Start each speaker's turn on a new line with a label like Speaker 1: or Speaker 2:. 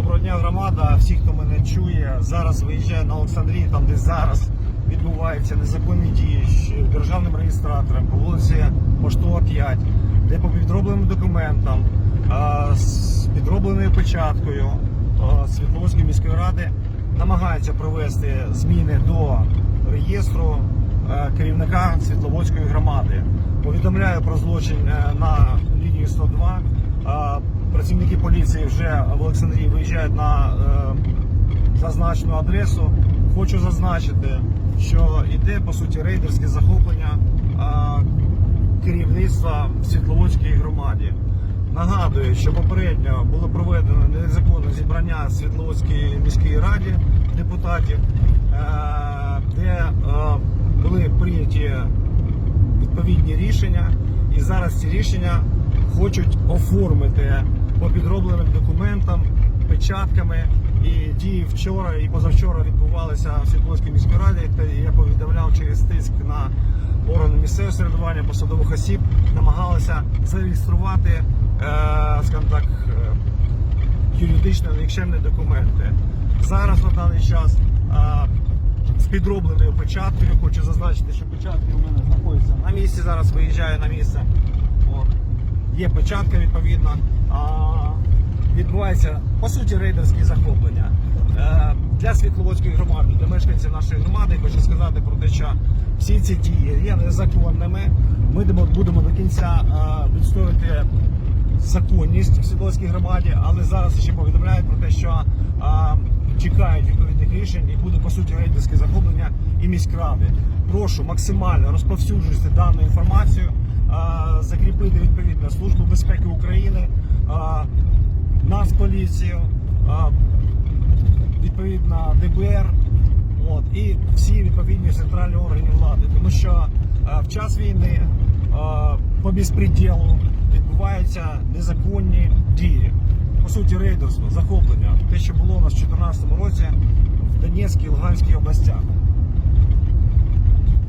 Speaker 1: Доброго дня, громада. Всі, хто мене чує, зараз виїжджає на Олександрію, там де зараз відбуваються незаконні дії з державним реєстратором по вулиці Поштова 5, де по підробленим документам, з підробленою печаткою Світловодської міської ради намагаються провести зміни до реєстру керівника Світловодської громади. Повідомляю про злочин е, на лінію 102. Працівники поліції вже в Олександрії виїжджають на е, зазначену адресу. Хочу зазначити, що йде по суті рейдерське захоплення е, керівництва в Світловодській громаді. Нагадую, що попередньо було проведено незаконне зібрання Світловодській міській раді депутатів, е, де е, були прийняті відповідні рішення, і зараз ці рішення хочуть оформити по підробленим документам, печатками. І дії вчора і позавчора відбувалися в Світловській міській раді. Та я повідомляв через тиск на органи місцевого середування посадових осіб, намагалися зареєструвати, е, скажімо так, е, юридично нікчемні документи. Зараз на даний час а, з підробленою печаткою. Хочу зазначити, що печатки у мене знаходяться на місці. Зараз виїжджаю на місце. От. Є печатка відповідна. А, відбувається по суті рейдерські захоплення. Е, для Світловодської громади, для мешканців нашої громади, хочу сказати про те, що всі ці дії є незаконними. Ми будемо- до кінця е, відстоювати законність в Світловській громаді, але зараз ще повідомляють про те, що а, чекають відповідних рішень і буде по суті рейдерське захоплення і міськради. Прошу максимально розповсюджуйте дану інформацію, а, закріпити відповідно Службу безпеки України, а, Нацполіцію, відповідно ДБР. От, і всі відповідні центральні органи влади, тому що в час війни по безпреділу відбуваються незаконні дії. По суті, рейдерство, захоплення, те, що було у нас в 2014 році в Донецькій і Луганській областях.